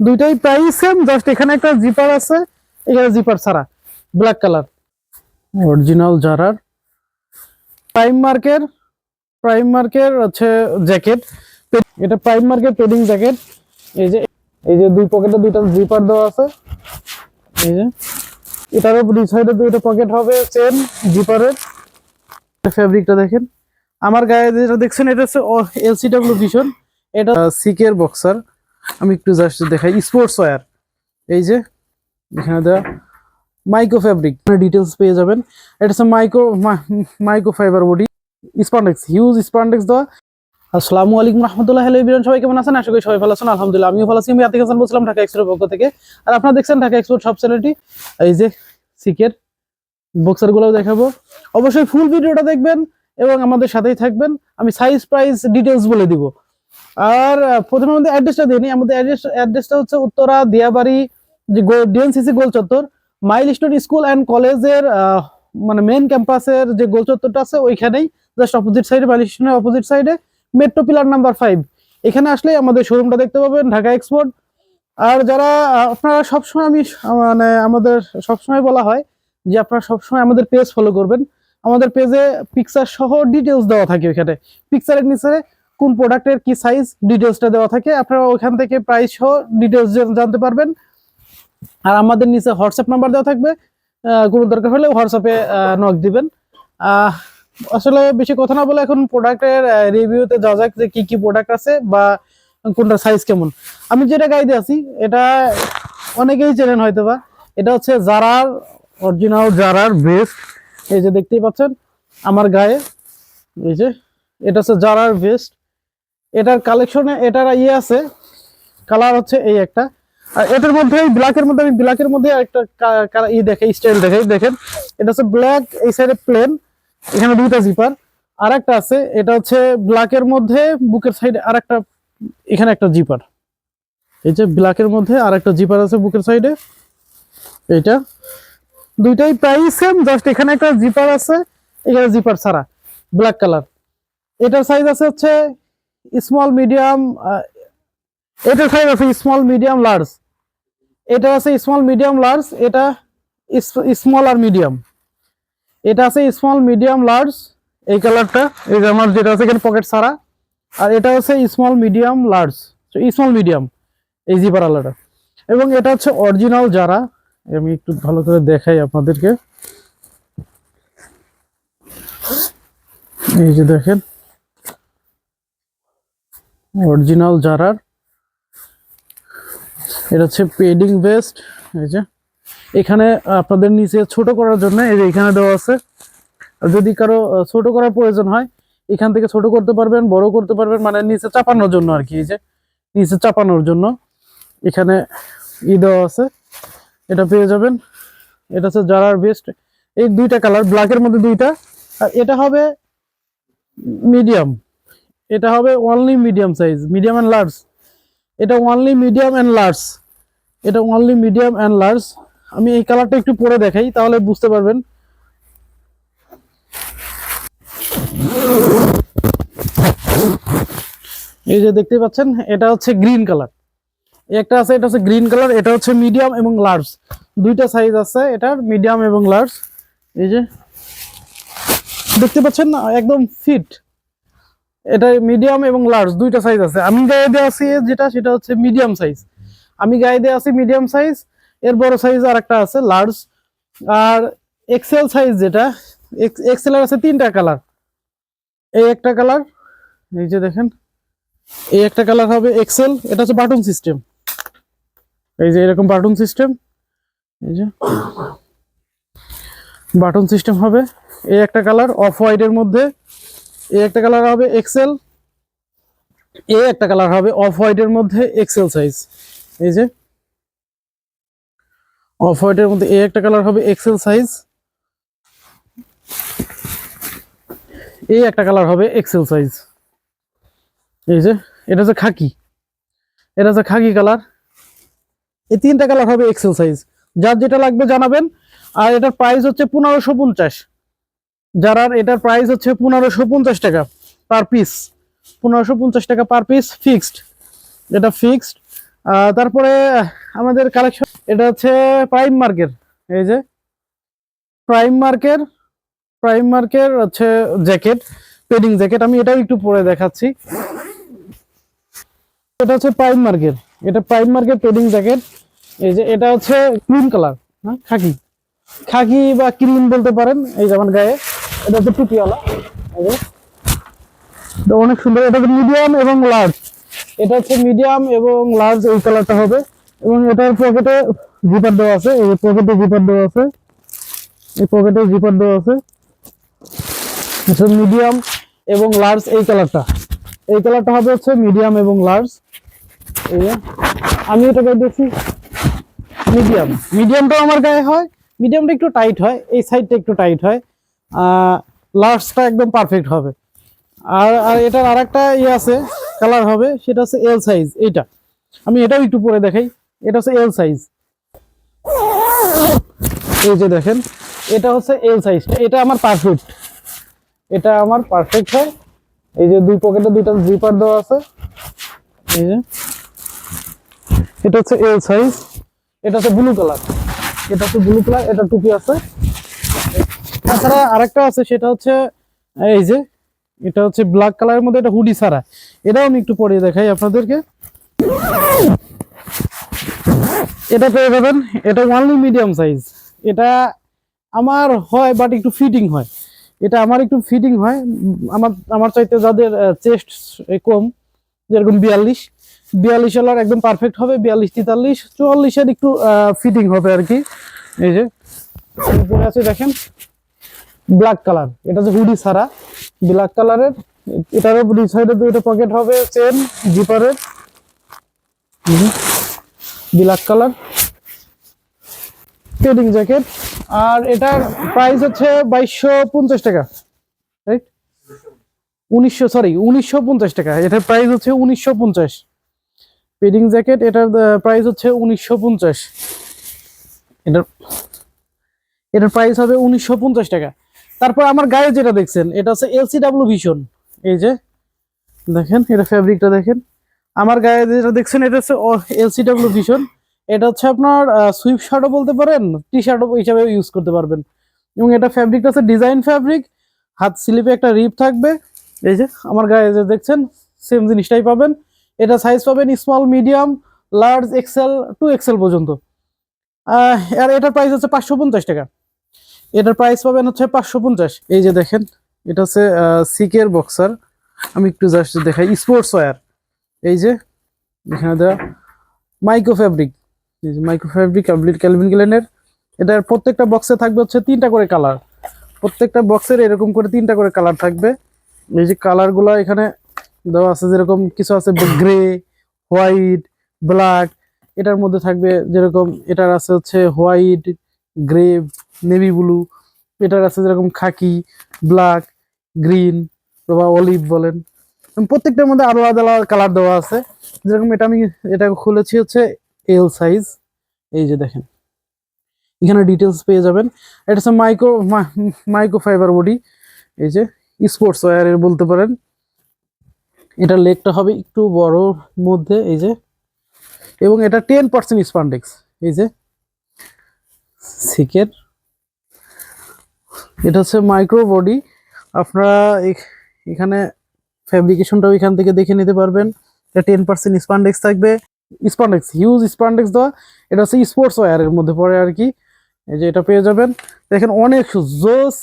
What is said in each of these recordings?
দুইটাই price same just এখানে একটা জিপার আছে এখানে জিপার ছাড়া ব্ল্যাক কালার অরিজিনাল জারার প্রাইম মার্কের প্রাইম মার্কের হচ্ছে জ্যাকেট এটা প্রাইম মার্কের পেডিং জ্যাকেট এই যে এই যে দুই পকেটে দুইটা জিপার দেওয়া আছে। এই যে এটারও দুই সাইডে দুইটা পকেট হবে চেন জিপারের ফেব্রিকটা দেখেন। আমার গায়ে যেটা দেখছেন এটা হচ্ছে এলসিডব্লিউ ভিশন এটা সিকের বক্সার আমি একটু জাস্ট দেখাই। স্পোর্টস ওয়্যার এই যে, এখানে দেওয়া মাইক্রো ফ্যাব্রিক ডিটেলস পেয়ে যাবেন। এটা হচ্ছে micro micro fibre body spandex huge spandex দেওয়া। আসসালামু আলাইকুম রহমতুল্লাহ। হ্যালো বিরান সবাই কেমন আছেন? আশা করি সবাই ভালো আছেন। আলহামদুলিল্লাহ, আমিও ভালো আছি। আমি আতিক হাসান বলছিলাম ঢাকা এক্সপোর্টের পক্ষ থেকে। আর আপনারা দেখছেন ঢাকা এক্সপোর্ট সব চ্যানেলটি এই যে সিকের বক্সারগুলো দেখাবো। অবশ্যই ফুল ভিডিওটা দেখবেন এবং আমাদের সাথেই থাকবেন। আমি সাইজ প্রাইস ডিটেলস বলে দিব। আর প্রথমে আমাদের অ্যাড্রেসটা দিয়ে নিই। আমাদের অ্যাড্রেস অ্যাড্রেসটা হচ্ছে উত্তরা, দিয়াবাড়ি, যে ডিএনসিসি গোল চত্বর। মাইল স্টোন স্কুল অ্যান্ড কলেজের মানে মেন ক্যাম্পাসের যে গোল চত্বরটা আছে, ওইখানেই জাস্ট অপোজিট সাইডে মাইল স্টোনের অপোজিট সাইডে মেট্রো পিলার নাম্বার ফাইভ এখানে আসলেই আমাদের শোরুমটা দেখতে পাবেন, ঢাকা এক্সপোর্ট আর যারা আপনারা সবসময় আমি মানে আমাদের সবসময় বলা হয় যে আপনারা সবসময় আমাদের পেজ ফলো করবেন। আমাদের পেজে পিকচার সহ ডিটেলস দেওয়া থাকে ওইখানে। পিকচারের নিচে কোন প্রোডাক্টের কি সাইজ ডিটেলসটা দেওয়া থাকে, আপনারা ওইখান থেকে প্রাইস সহ ডিটেলস জানতে পারবেন। আর আমাদের নিচে হোয়াটসঅ্যাপ নাম্বার দেওয়া থাকবে কোনো দরকার হলে হোয়াটসঅ্যাপে নক দিবেন। আসলে বেশি কথা না বলে এখন প্রোডাক্টের রিভিউতে যাওয়া যাক যে কী কী প্রোডাক্ট আছে বা কোনটা সাইজ কেমন। আমি যেটা গাইতে আছি, এটা অনেকেই চেনেন হয়তো বা এটা হচ্ছে জারার অরিজিনাল জারার বেস্ট এই যে দেখতেই পাচ্ছেন, আমার গায়ে, এই যে, এটা হচ্ছে জারার বেস্ট এটার কালেকশনে এটার ইয়ে আছে কালার হচ্ছে এই একটা। আর এটার মধ্যে ব্ল্যাকের মধ্যে, আমি ব্ল্যাকের মধ্যে একটা ই দেখে স্টাইল দেখে দেখেন। এটা হচ্ছে ব্ল্যাক এই সাইডে প্লেন এখানে দুইটা জিপার আর একটা আছে, এটা হচ্ছে ব্ল্যাকের মধ্যে, বুকের সাইডে আর একটা এখানে একটা জিপার এই যে ব্ল্যাকের মধ্যে আর একটা জিপার আছে বুকের সাইডে এইটা। দুইটাই প্রাইস সেম জাস্ট এখানে একটা জিপার আছে, এখানে জিপার ছাড়া ব্ল্যাক কালার এটার সাইজ আছে হচ্ছে স্মল মিডিয়াম এটার সাইজ আছে স্মল মিডিয়াম লার্জ এটা আছে স্মল মিডিয়াম লার্জ এটা স্মল আর মিডিয়াম এটা আছে স্মল মিডিয়াম লার্জ এই কালারটা এই যে আমার যেটা আছে এখানে পকেট ছাড়া আর এটা হচ্ছে small medium large small medium এই জিপার আলাদা এবং এটা হচ্ছে অরিজিনাল যারা, আমি একটু ভালো করে দেখাই আপনাদেরকে। এই যে দেখেন। অরিজিনাল জারার। এটা হচ্ছে পেডিং বেস্ট এই যে। এখানে আপনাদের নিচে ছোট করার জন্য এই যে এখানে দেওয়া আছে। যদি কারও ছোট করার প্রয়োজন হয়, এখান থেকে ছোট করতে পারবেন, বড় করতে পারবেন মানে নিচে চাপানোর জন্য আর কি, এই যে। নিচে চাপানোর জন্য। এখানে ই দেওয়া আছে। এটা পেয়ে যাবেন। এটা হচ্ছে জারার বেস্ট এই দুইটা কালার ব্ল্যাকের মধ্যে দুইটা। আর এটা হবে মিডিয়াম এটা হবে only medium size medium and large এটা অনলি মিডিয়াম অ্যান্ড লার্জ এটা অনলি মিডিয়াম অ্যান্ড লার্জ আমি এই কালারটা একটু পরে দেখাই, তাহলে বুঝতে পারবেন। এই যে দেখতে পাচ্ছেন, এটা হচ্ছে গ্রিন কালার একটা আছে, এটা হচ্ছে গ্রিন কালার এটা হচ্ছে মিডিয়াম এবং লার্জ দুইটা সাইজ আছে, এটার মিডিয়াম এবং লার্জ এই যে, দেখতে পাচ্ছেন না, একদম ফিট এটা মিডিয়াম এবং লার্জ দুইটা সাইজ আছে। আমি গায়ে দিয়ে আছি যেটা, সেটা হচ্ছে মিডিয়াম সাইজ আমি গায়ে দিয়ে আছি মিডিয়াম সাইজ এর বড় সাইজ আর একটা আছে লার্জ আর এক্সেল সাইজ যেটা এক্সেল আছে তিনটা কালার এই একটা কালার এই যে দেখেন, এই একটা কালার হবে এক্সেল এটা হচ্ছে বাটন সিস্টেম এই যে এরকম বাটন সিস্টেম এই যে বাটন সিস্টেম হবে। এই একটা কালার অফ হোয়াইটের মধ্যে এই একটা কালার হবে এক্সেল এই একটা কালার হবে অফ হোয়াইটের মধ্যে এক্সেল সাইজ এই যে। অফ হোয়াইটের মধ্যে এই একটা কালার হবে এক্সেল সাইজ এই একটা কালার হবে এক্সেল সাইজ এই যে। এটা হচ্ছে খাকি, এটা হচ্ছে খাকি কালার এই তিনটা কালার হবে এক্সেল সাইজ যার যেটা লাগবে জানাবেন, আর এটার প্রাইস হচ্ছে পনেরোশো পঞ্চাশ। যারার এটার প্রাইস হচ্ছে পনেরোশো পঞ্চাশ টাকা পার পিস পনেরোশো পঞ্চাশ টাকা পার পিস ফিক্সড এটা ফিক্সড তারপরে আমাদের কালেকশন এটা হচ্ছে প্রাইম মার্কের এই যে প্রাইম মার্কের প্রাইম মার্কের হচ্ছে জ্যাকেট পেডিং জ্যাকেট আমি এটাও একটু পরে দেখাচ্ছি। এটা হচ্ছে প্রাইম মার্কের এটা প্রাইম মার্কের পেডিং জ্যাকেট এই যে, এটা হচ্ছে ক্রিম কালার হ্যাঁ খাকি। খাকি বা ক্রিম বলতে পারেন, এই যেমন গায়ে। এটা হচ্ছে টুপিওয়ালা। এটা অনেক সুন্দর এটা মিডিয়াম এবং লার্জ এটা হচ্ছে মিডিয়াম এবং লার্জ এই কালারটা হবে। এবং এটার পকেটে জিপার দেওয়া আছে। এই পকেটে জিপার দেওয়া আছে। এই পকেটে জিপার দেওয়া আছে। মিডিয়াম এবং লার্জ এই কালারটা এই কালারটা হবে হচ্ছে মিডিয়াম এবং লার্জ এই আমি এটা গায়ে দেখছি মিডিয়াম মিডিয়ামটা আমার গায়ে হয়। মিডিয়ামটা একটু টাইট হয়। এই সাইডটা একটু টাইট হয়। লার্জটা একদম পারফেক্ট হবে। আর আর এটার আরেকটা ইয়ে আছে কালার হবে, সেটা হচ্ছে এল সাইজ এইটা। আমি এটাও একটু পরে দেখাই, এটা হচ্ছে এল সাইজ এই যে দেখেন, এটা হচ্ছে এল সাইজটা এটা আমার পারফেক্ট এটা আমার পারফেক্ট হয়। এই যে দুই পকেটে দুইটা জিপার দেওয়া আছে। এই যে, এটা হচ্ছে এল সাইজ এটা হচ্ছে ব্লু কালার এটা হচ্ছে ব্লু কালার এটা টুপি আছে। তাছাড়া আরেকটা আছে, সেটা হচ্ছে, এই যে, এটা হচ্ছে ব্ল্যাক কালারের মধ্যে এটা হুডি ছাড়া। এটাও আমি একটু পরে দেখাই আপনাদেরকে। এটা পেয়ে যাবেন, এটা অনলি মিডিয়াম সাইজ এটা আমার হয় বাট একটু ফিটিং হয়। এটা আমার একটু ফিটিং হয়। আমার আমার চাইতে যাদের চেস্ট কম, যেরকম বিয়াল্লিশ বিয়াল্লিশ হলার একদম পারফেক্ট হবে, বিয়াল্লিশ, তেতাল্লিশ, চুয়াল্লিশের একটু ফিটিং হবে আর কি। এই যে আমি পরে আছে, দেখেন। ব্ল্যাক কালার এটা হচ্ছে হুডি ছাড়া ব্ল্যাক কালারের এটার দুই সাইডে দুইটা পকেট হবে চেন জিপারের ব্ল্যাক কালার ট্রেডিং জ্যাকেট আর এটার প্রাইস হচ্ছে বাইশশো পঞ্চাশ টাকা। রাইট উনিশশো সরি উনিশশো পঞ্চাশ টাকা। এটার প্রাইস হচ্ছে উনিশশো পঞ্চাশ। পেডিং জ্যাকেট এটার প্রাইস হচ্ছে উনিশশো পঞ্চাশ। এটার এটার প্রাইস হবে উনিশশো পঞ্চাশ টাকা। তারপর আমার গায়ে যেটা দেখছেন, এটা হচ্ছে এলসিডাব্লিউ ভিশন এই যে, দেখেন, এটা ফ্যাব্রিকটা দেখেন। আমার গায়ে যেটা দেখছেন, এটা হচ্ছে এলসিডাব্লিউ ভিশন এটা হচ্ছে আপনার সুইপ শার্টও বলতে পারেন টি শার্টও হিসাবে ইউজ করতে পারবেন। এবং এটা ফ্যাব্রিকটা হচ্ছে ডিজাইন ফ্যাব্রিক হাত স্লিপে একটা রিপ থাকবে। এই যে, আমার গায়ে যে দেখছেন সেম জিনিসটাই পাবেন। এটা সাইজ পাবেন small medium large XL two XL পর্যন্ত। আর এটার প্রাইস হচ্ছে পাঁচশো পঞ্চাশ টাকা। এটার প্রাইস পাবেন হচ্ছে পাঁচশো পঞ্চাশ। এই যে দেখেন, এটা হচ্ছে সিকের বক্সার আমি একটু জাস্ট দেখাই স্পোর্টস ওয়্যার এই যে, এখানে দেওয়া মাইক্রো ফ্যাব্রিক এই যে মাইক্রো ফ্যাব্রিক ক্যালভিন গ্লেনের এটার প্রত্যেকটা বক্সে থাকবে হচ্ছে তিনটা করে কালার প্রত্যেকটা বক্সের এরকম করে তিনটা করে কালার থাকবে। এই যে কালারগুলো এখানে দেওয়া আছে, যেরকম কিছু আছে গ্রে হোয়াইট ব্ল্যাক এটার মধ্যে থাকবে যেরকম, এটার আছে হচ্ছে হোয়াইট গ্রে নেভি ব্লু এটার আছে যেরকম খাকি ব্ল্যাক গ্রিন বা অলিভ বলেন। প্রত্যেকটার মধ্যে আলাদা আলাদা কালার দেওয়া আছে। যেরকম এটা আমি এটা খুলেছি হচ্ছে এল সাইজ এই যে দেখেন। এখানে ডিটেলস পেয়ে যাবেন। এটা হচ্ছে মাইক্রো মাইক্রো ফাইবার বডি এই যে স্পোর্টস ওয়্যারের বলতে পারেন। এটা লেগটা হবে একটু বড় মধ্যে, এই যে। এবং এটা টেন পার্সেন্ট স্পান্ডেক্স এই যে। সিকের এটা হচ্ছে মাইক্রো বডি আপনারা এখ- এখানে ফ্যাব্রিকেশনটাও এখান থেকে দেখে নিতে পারবেন। এটা টেন পার্সেন্ট স্পান্ডেক্স থাকবে। স্পান্ডেক্স হিউজ স্পান্ডেক্স দেওয়া। এটা হচ্ছে স্পোর্টস ওয়্যারের মধ্যে পড়ে আর কি। এই যে এটা পেয়ে যাবেন। দেখেন অনেক জোস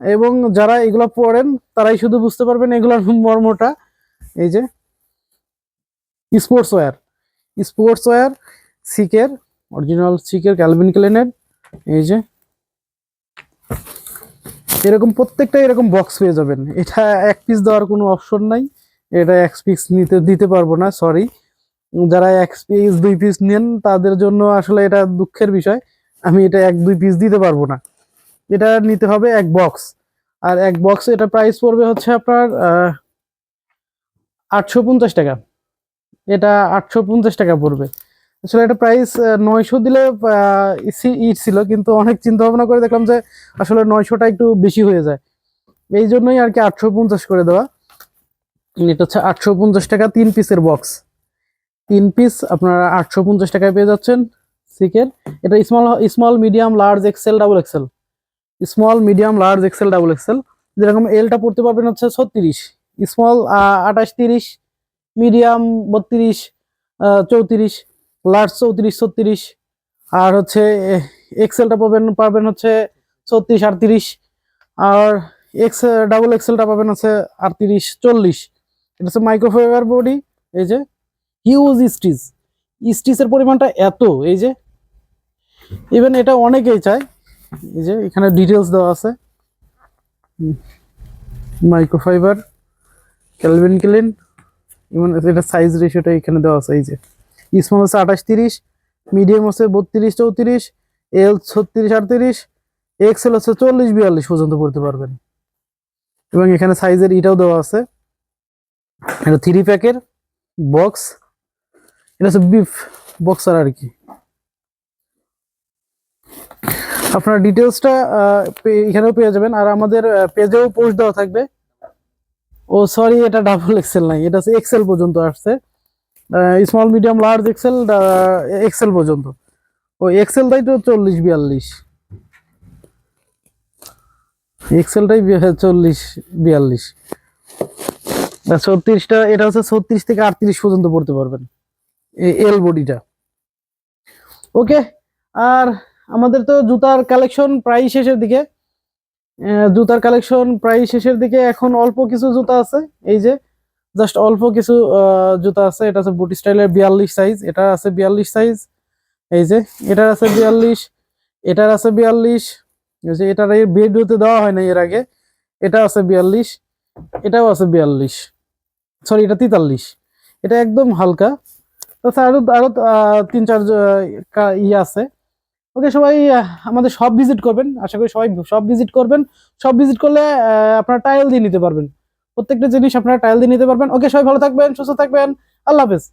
এবং যারা এগুলো পড়েন তারাই শুধু বুঝতে পারবেন এগুলোর মর্মটা। এই যে স্পোর্টস ওয়্যার স্পোর্টস ওয়্যার সিকের অরিজিনাল সিকের ক্যালভিন ক্লেনের এই যে এরকম প্রত্যেকটা এরকম বক্স পেয়ে যাবেন। এটা এক পিস দেওয়ার কোনো অপশন নাই। এটা এক পিস নিতে, দিতে পারব না সরি যারা এক পিস দুই পিস নেন, তাদের জন্য আসলে এটা দুঃখের বিষয়। আমি এটা এক, দুই পিস দিতে পারব না। এটা নিতে হবে এক বক্স আর এক বক্স এটা প্রাইস পড়বে হচ্ছে আপনার আটশো পঞ্চাশ টাকা। এটা আটশো পঞ্চাশ টাকা পড়বে। আসলে এটা প্রাইস নয়শো দিলে আহ, ই- ই ছিল কিন্তু অনেক চিন্তা ভাবনা করে দেখলাম যে আসলে নয়শোটা একটু বেশি হয়ে যায়। এই জন্যই আর কি আটশো পঞ্চাশ করে দেওয়া। এটা হচ্ছে আটশো পঞ্চাশ টাকা তিন পিসের বক্স তিন পিস আপনারা আটশো পঞ্চাশ টাকায় পেয়ে যাচ্ছেন সিকের এটা small small medium large XL double XL small medium large XL double XL যেরকম এলটা পড়তে পারবেন হচ্ছে ছত্রিশ। স্মল আঠাশ তিরিশ। মিডিয়াম বত্রিশ চৌত্রিশ। লার্জ চৌত্রিশ, ছত্রিশ। আর হচ্ছে এক্সেলটা পাবেন পাবেন হচ্ছে ছত্রিশ, আটত্রিশ। আর এক্স, ডাবল এক্সেলটা পাবেন হচ্ছে আটত্রিশ, চল্লিশ। এটা হচ্ছে মাইক্রোফাইবার বডি, এই যে হিউজ স্টিচ। স্টিচের পরিমাণটা এত, এই যে। ইভেন এটা অনেকেই চায়, এই যে এখানে ডিটেলস দেওয়া আছে। মাইক্রোফাইবার, ক্যালভিন ক্লিন ইভেন এটা সাইজ রেশিওটা এখানে দেওয়া আছে, এই যে। স্মল হচ্ছে আঠাশ তিরিশ, মিডিয়াম হচ্ছে বত্রিশ চৌত্রিশ, এল ছত্রিশ আটত্রিশ এক্সেল হচ্ছে চল্লিশ বিয়াল্লিশ পর্যন্ত পড়তে পারবেন। এবং এখানে সাইজের ইটাও দেওয়া আছে। এটা থ্রি প্যাকের বক্স এটা হচ্ছে বিফ বক্সার আর কি। আপনার ডিটেলসটা এখানেও পেয়ে যাবেন। আর আমাদের পেজেও পোস্ট দেওয়া থাকবে। ও সরি এটা ডাবল এক্সেল নাই। এটা হচ্ছে এক্সেল পর্যন্ত আসছে। Small medium large XL XL পর্যন্ত। ও এক্সেলটাই তো চল্লিশ, বিয়াল্লিশ। এক্সেলটাই চল্লিশ, বিয়াল্লিশ। ছত্রিশটা, এটা হচ্ছে ছত্রিশ থেকে আটত্রিশ পর্যন্ত পড়তে পারবেন। এল বডিটা ওকে আর আমাদের তো জুতার কালেকশন প্রায় শেষের দিকে। জুতার কালেকশন প্রায় শেষের দিকে এখন অল্প কিছু জুতা আছে। এই যে জাস্ট অল্প কিছু জুতা আছে এটা আছে বুটি স্টাইলের বিয়াল্লিশ সাইজ এটা আছে বিয়াল্লিশ সাইজ এই যে এটার আছে বিয়াল্লিশ এটার আছে বিয়াল্লিশ যে এটার এই ভিডিওতে দেওয়া হয় না এর আগে এটা আছে বিয়াল্লিশ এটাও আছে বিয়াল্লিশ সরি এটা তেতাল্লিশ এটা একদম হালকা আরও আরও আহ, তিন চার ইয়ে আছে। ওকে সবাই আমাদের সব ভিজিট করবেন আশা করি সবাই সব ভিজিট করবেন সব ভিজিট করলে আপনারা টাইল দিয়ে নিতে পারবেন। প্রত্যেকটা জিনিস আপনারা টাইল দিয়ে নিতে পারবেন। ওকে সবাই ভালো থাকবেন, সুস্থ থাকবেন। আল্লাহ হাফেজ।